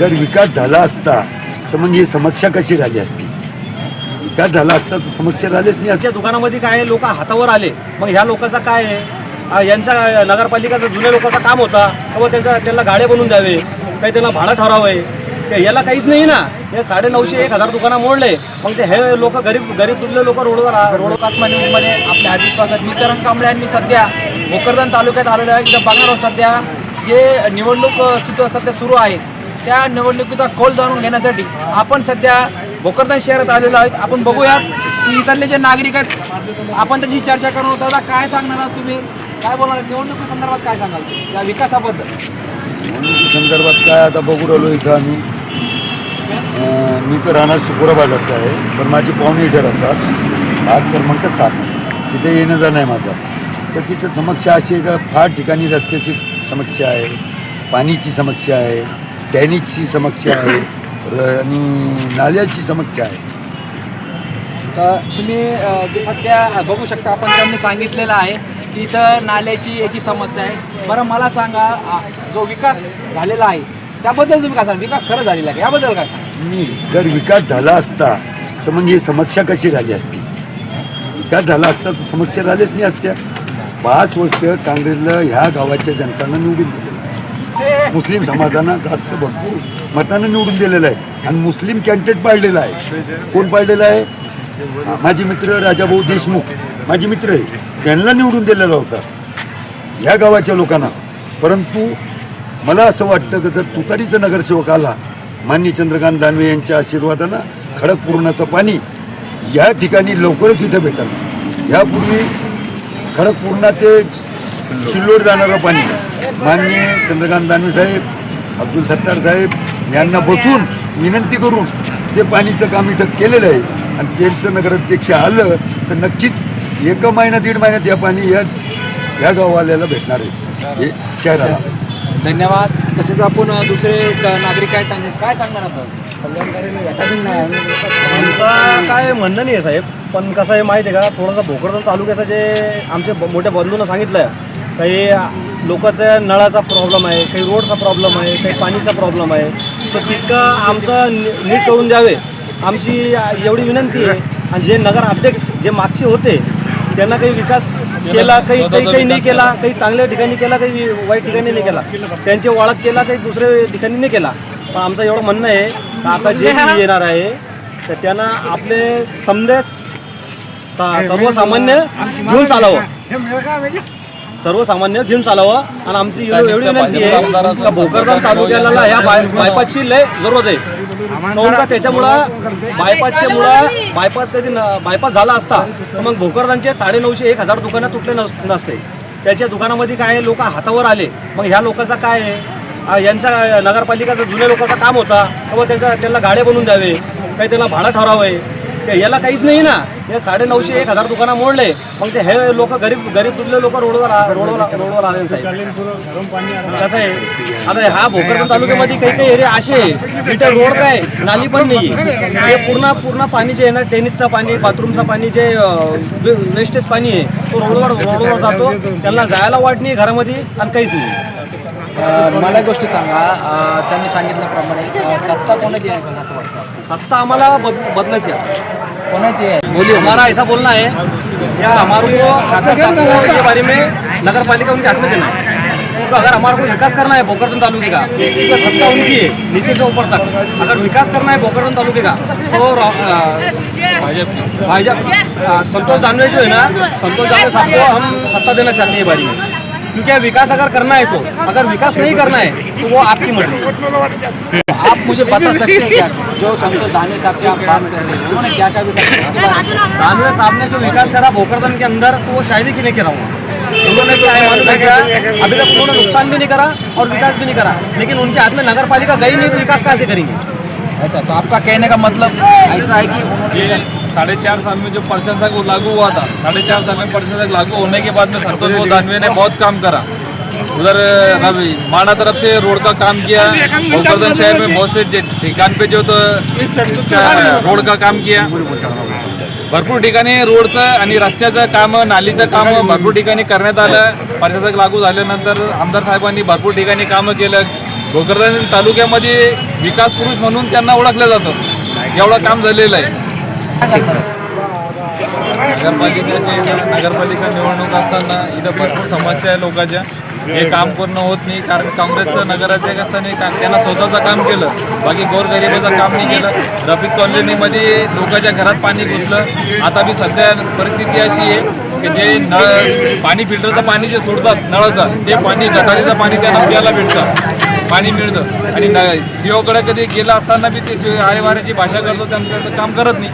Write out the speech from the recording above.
जर विकास झाला असता तर मग ही समस्या कशी राहिली असती? विकास झाला असता तर समस्या राहिलीच नाही असती. आजच्या दुकानामध्ये काय लोक हातावर आले मग ह्या लोकांचा काय आहे? आ, यांचा नगरपालिकाचा जुन्या लोकांचा काम होता किंवा त्यांचा त्यांना गाड्या बनवून द्यावे काही त्यांना भाडं ठरावं. ते याला काहीच नाही ना. हे साडे नऊशे एक हजार दुकानं मोडले मग ते हे लोक गरीब गरीब दुबळे लोक रोडवर आ- रोड हुतात्मा न्यूजमध्ये आपले हार्दिक स्वागत. मी करण कांबळे आणि मी सध्या भोकरदन तालुक्यात आलेलो आहे. इथं बघणार आहोत सध्या जे निवडणूक अ, सुद्धा सध्या सुरू आहे त्या निवडणुकीचा खोल जाणून घेण्यासाठी आपण सध्या भोकरदन शहरात आलेलो आहोत. आपण बघूयात की इथले जे नागरिक आहेत आपण त्याची चर्चा करून दादा काय सांगणार आहात तुम्ही? काय बोलणार निवडणुकी संदर्भात काय सांगाल? त्या विकासाबद्दल. संदर्भात काय आता बघू राहिलो इथं आम्ही. मी तर राहणार चिकोरा बाजारचा आहे पण माझी पाहुणे इथे राहतात. भाग क्रमांक सात. तिथे येणं जाणं आहे माझं. तर तिथं समस्या अशी आहे का? फार ठिकाणी रस्त्याची समस्या आहे पाण्याची समस्या आहे टॅनिजची समस्या आहे आणि नाल्याची समस्या आहे. तर तुम्ही अ, जे सध्या बघू शकता आपण त्यांनी सांगितलेलं आहे की इथं नाल्याची याची समस्या आहे. बरं मला सांगा आ, जो विकास झालेला आहे त्याबद्दल तुम्ही काय सांगा? विकास खरं झालेला आहे याबद्दल काय सांगा? मी जर विकास झाला असता तर मग ही समस्या कशी राहिली असती? विकास झाला असता तर समस्या राहिलीच नाही असत्या. पाच वर्ष काँग्रेसला ह्या गावाच्या जनतानं निवडून दिलेलं मुस्लिम समाजानं जास्त भरपूर मतानं निवडून दिलेलं आहे. आणि मुस्लिम कॅन्डिडेट पाळलेला आहे. कोण पाळलेला आहे? माझे मित्र राजाभाऊ देशमुख. माझे मित्र आहे. त्यांना निवडून दिलेला होता. ह्या गावाच्या लोकांना. परंतु मला असं वाटतं की जर तुतारीचं नगरसेवक आला मान्य चंद्रकांत दानवे यांच्या आशीर्वादानं खडकपूर्णाचं पाणी या ठिकाणी लवकरच इथं भेटेल. यापूर्वी खडकपूर्णा ते सिल्लोड जाणारं पाणी. मान्य चंद्रकांत दानवे साहेब अब्दुल सत्तार साहेब यांना बसून विनंती करून ते पाणीचं काम इथं केलेलं आहे आणि त्यांचं नगराध्यक्ष आलं तर नक्कीच एक महिना दीड महिन्यात या पाणी या या गाववाल्याला भेटणार आहे. हे शहराला. धन्यवाद. तसेच आपण दुसरे नागरिक आहेत त्यांनी काय सांगणार आपण आमचं काय म्हणणं नाही आहे साहेब पण कसं आहे माहिती आहे का थोडंसं भोकरदन तालुक्याचं जे आमचे मोठ्या बंधूनं सांगितलं आहे काही लोकांचा नळाचा प्रॉब्लेम आहे काही रोडचा प्रॉब्लेम आहे काही पाणीचा प्रॉब्लेम आहे. तर तितकं आमचं नीट करून द्यावे. आमची एवढी विनंती आहे. आणि जे नगर अध्यक्ष जे मागचे होते त्यांना काही विकास केला काही काही काही नाही केला काही चांगल्या ठिकाणी केला काही वाईट ठिकाणी नाही केला. त्यांचे ओळख केला काही दुसऱ्या ठिकाणी नाही केला. पण आमचं एवढं म्हणणं आहे का आता जे येणार आहे तर त्यांना आपले समजे सर्वसामान्य घेऊन चालावं. सर्वसामान्य घेऊन चालावं. आणि आमची एवढी विनंती आहे का भोकरदन तालुक्याला ह्या बाय बायपासची लय जरूरत आहे. का त्याच्यामुळं बायपासच्या मुळं बायपास कधी बायपास झाला असता तर मग भोकरदनचे साडे नऊशे एक हजार दुकानं तुटले नस नसते. त्याच्या दुकानामध्ये काय लोक हातावर आले. मग ह्या लोकांचा काय आहे? यांचा नगरपालिकाचा जुन्या लोकांचा काम होता. किंवा त्यांचा त्यांना गाड्या बनवून द्यावे. काही त्यांना भाडं ठरावं. याला काहीच नाही ना. हे साडे नऊशे एक हजार दुकानं मोडले. मग ते हे लोक गरीब गरीब तुझले लोक रोडवर आ- रोडवर रोडवर आले साहेब कसं आहे? आता हा भोकरदन तालुक्यामध्ये काही काही एरिया असे आहे. जिथे रोड काय? नाली पण नाही हे पूर्ण पूर्ण पाणी जे आहे ना टेनिसचं पाणी बाथरूमचं पाणी जे वेस्टेज पाणी आहे तो रोडवर रोडवर जातो. त्यांना जायला वाट नाही घरामध्ये आणि काहीच नाही. मला एक गोष्ट सांगा. अ, त्यांनी सांगितल्याप्रमाणे अ, सत्ता कोणाची आहे? सत्ता आम्हाला बद बदलायची आहे. बोलिए हमारा ऐसा बोलना है. या हमारे को खातर साहब को बारे में नगर पालिका उनके हाथ में देना है. तो अगर हमारे को विकास करना है भोकरदन तालुके का तो सत्ता उनकी है नीचे से ऊपर तक. अगर विकास करना है भोकरदन तालुके का तो भाजपा संतोष दानवे जो है ना संतोष दानवे साहब को हम सत्ता देना चाहते हैं बारी में. क्योंकि विकास अगर करना है तो अगर विकास नहीं करना है तो वो आपकी मर्ज़ी आप मुझे बता सकते हैं क्या? जो संतोष दानवे साहब की आप बात कर रहे हैं उन्होंने क्या क्या विकास में दानवे साहब ने जो विकास करा भोकरदन के अंदर तो वो शायद ही नहीं करा हुआ? उन्होंने क्या है अभी तक उन्होंने नुकसान भी नहीं करा और विकास भी नहीं करा। लेकिन उनके हाथ में नगर पालिका गई नहीं तो विकास कहाँ से करेंगे? ऐसा तो आपका कहने का मतलब ऐसा है कि साढ़े चार साल में जो प्रशासक वो लागू हुआ था साढ़े चार साल में प्रशासक लागू होने के बाद में संतोष वो दानवे ने बहुत काम करा। उधर रवि माणा तरफ से रोड का काम किया भोकरदन शहर में बहुत से जे- ठिकाण पे जो तो इसका रोड का काम किया। भरपूर ठिकाणी रोडचं आणि रस्त्याचं काम नालीचं काम भरपूर ठिकाणी करण्यात आलं. प्रशासक लागू झाल्यानंतर आमदार साहेबांनी भरपूर ठिकाणी कामं केलं. भोकरदन तालुक्यामध्ये विकास पुरुष म्हणून त्यांना ओळखलं जातं. एवढं काम झालेलं आहे. नगरपालिकेचे नगरपालिका निवडणूक असताना इथं भरपूर समस्या आहे लोकांच्या. हे काम पूर्ण होत नाही कारण काँग्रेसचं नगराध्यक्ष असताना का- त्यांना स्वतःचं काम केलं बाकी गोरगरिबाचं काम नाही केलं. रफिक कॉलनीमध्ये लोकांच्या घरात पाणी घुसलं. आता बी सध्या परिस्थिती अशी आहे की जे नळ पाणी फिल्टरचं पाणी जे सोडतात नळाचं ते पाणी गटारीचं पाणी त्यांना प्यायला भेटतं. पाणी मिळतं. आणि न सीओकडे कधी गेलं असताना बी ते सीओ आरेवाऱ्याची भाषा करतो त्यांचं काम करत नाही.